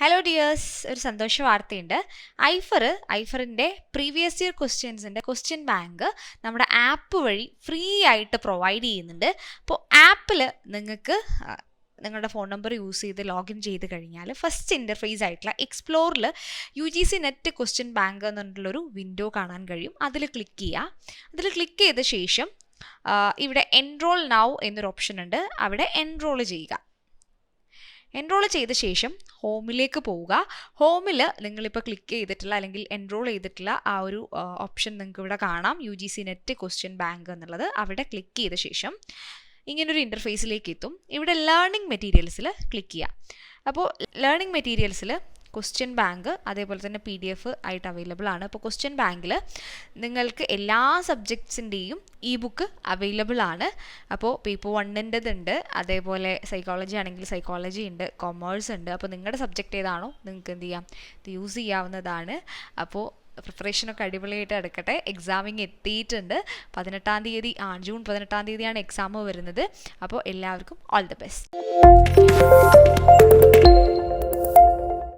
Hello dears ഒരു സന്തോഷ വാർത്തയുണ്ട്. ഐഫർ ഐഫറിന്റെ പ്രീവിയസ് ഇയർ ക്വസ്റ്റ്യൻസിന്റെ ക്വസ്റ്റ്യൻ ബാങ്ക് നമ്മുടെ ആപ്പ് വഴി ഫ്രീ ആയിട്ട് പ്രൊവൈഡ് ചെയ്യുന്നുണ്ട്. അപ്പോൾ ആപ്പിൽ നിങ്ങൾക്ക് നിങ്ങളുടെ ഫോൺ നമ്പർ യൂസ് ചെയ്ത് ലോഗിൻ ചെയ്ത് കഴിഞ്ഞാൽ ഫസ്റ്റ് ഇന്റർഫേസ് ആയിട്ടുള്ള എക്സ്പ്ലോറിൽ U G C net question bank എന്നുള്ളൊരു വിൻഡോ കാണാൻ കഴിയും. അതിൽ ക്ലിക്ക് ചെയ്യുക. അതിൽ ക്ലിക്ക് ചെയ്ത ശേഷം ഇവിടെ എൻറോൾ നൗ എന്നൊരു ഓപ്ഷൻ ഉണ്ട്. അവിടെ എൻറോൾ ചെയ്യുക. എൻറോൾ ചെയ്ത ശേഷം ഹോമിലേക്ക് പോവുക. ഹോമിൽ നിങ്ങളിപ്പോൾ ക്ലിക്ക് ചെയ്തിട്ടില്ല അല്ലെങ്കിൽ എൻറോൾ ചെയ്തിട്ടില്ല ആ ഒരു ഓപ്ഷൻ നിങ്ങൾക്ക് ഇവിടെ കാണാം. U G C net question bank എന്നുള്ളത്. അവിടെ ക്ലിക്ക് ചെയ്ത ശേഷം ഇങ്ങനൊരു ഇന്റർഫേസിലേക്ക് എത്തും. ഇവിടെ ലേണിംഗ് മെറ്റീരിയൽസിൽ ക്ലിക്ക് ചെയ്യുക. അപ്പോൾ ലേണിംഗ് മെറ്റീരിയൽസിൽ ക്വസ്റ്റ്യൻ ബാങ്ക് അതേപോലെ തന്നെ പി ഡി എഫ് ആയിട്ട് അവൈലബിൾ ആണ്. അപ്പോൾ ക്വസ്റ്റ്യൻ ബാങ്കിൽ നിങ്ങൾക്ക് എല്ലാ സബ്ജക്ട്സിന്റെയും ഇ ബുക്ക് അവൈലബിൾ ആണ്. അപ്പോൾ പേപ്പർ വണ്ണിന്റെതുണ്ട് അതേപോലെ സൈക്കോളജി ആണെങ്കിൽ സൈക്കോളജി ഉണ്ട് കൊമേഴ്സ് ഉണ്ട്. അപ്പോൾ നിങ്ങളുടെ സബ്ജക്റ്റ് ഏതാണോ നിങ്ങൾക്ക് എന്ത് ചെയ്യാം? ഇത് യൂസ് ചെയ്യാവുന്നതാണ്. അപ്പോൾ പ്രിപ്പറേഷനൊക്കെ അടിപൊളിയായിട്ട് എടുക്കട്ടെ എക്സാമിങ് എത്തിയിട്ടുണ്ട്. പതിനെട്ടാം തീയതി ആ ജൂൺ പതിനെട്ടാം തീയതിയാണ് എക്സാം വരുന്നത്. അപ്പോൾ എല്ലാവർക്കും ഓൾ ദി ബെസ്റ്റ്